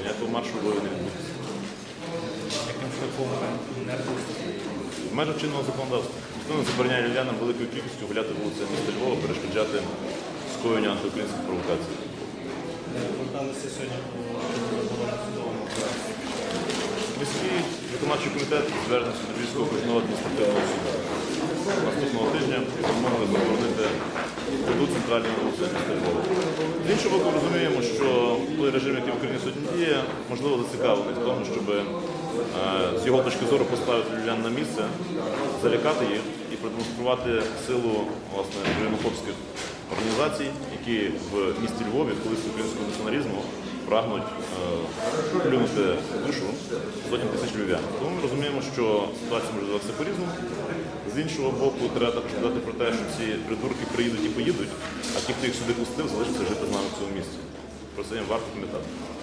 Ніякого маршу бою не відбудеться. Яким шляхом не? В межах чинного законодавства. Ніхто забороняє львів'янам великою кількістю гуляти вулицями міста Львова, перешкоджати скоєнню антиукраїнських провокацій. Зверталися сьогодні по. Міський виконавчий комітет звернувся до Львівського окружного адміністративного суду. Наступного тижня замовили заборонити ходу центральної вулиці міста Львова. З іншого боку, розуміємо, що той режим, який в Україні сьогодні діє, можливо зацікавлений в тому, щоб е, з його точки зору поставити львів'ян на місце, залякати їх і продемонструвати силу власне українохопських організацій, які в місті Львові, колись українського націоналізму, прагнуть е, плюнути душу сотень тисяч львів'ян. Тому ми розуміємо, що ситуація може здаватися по-різному. З іншого боку, треба також сказати про те, що ці придурки приїдуть і поїдуть, а ті, хто їх сюди пустив, залишаться жити з нами в цьому місці. Procedem, vá documentado.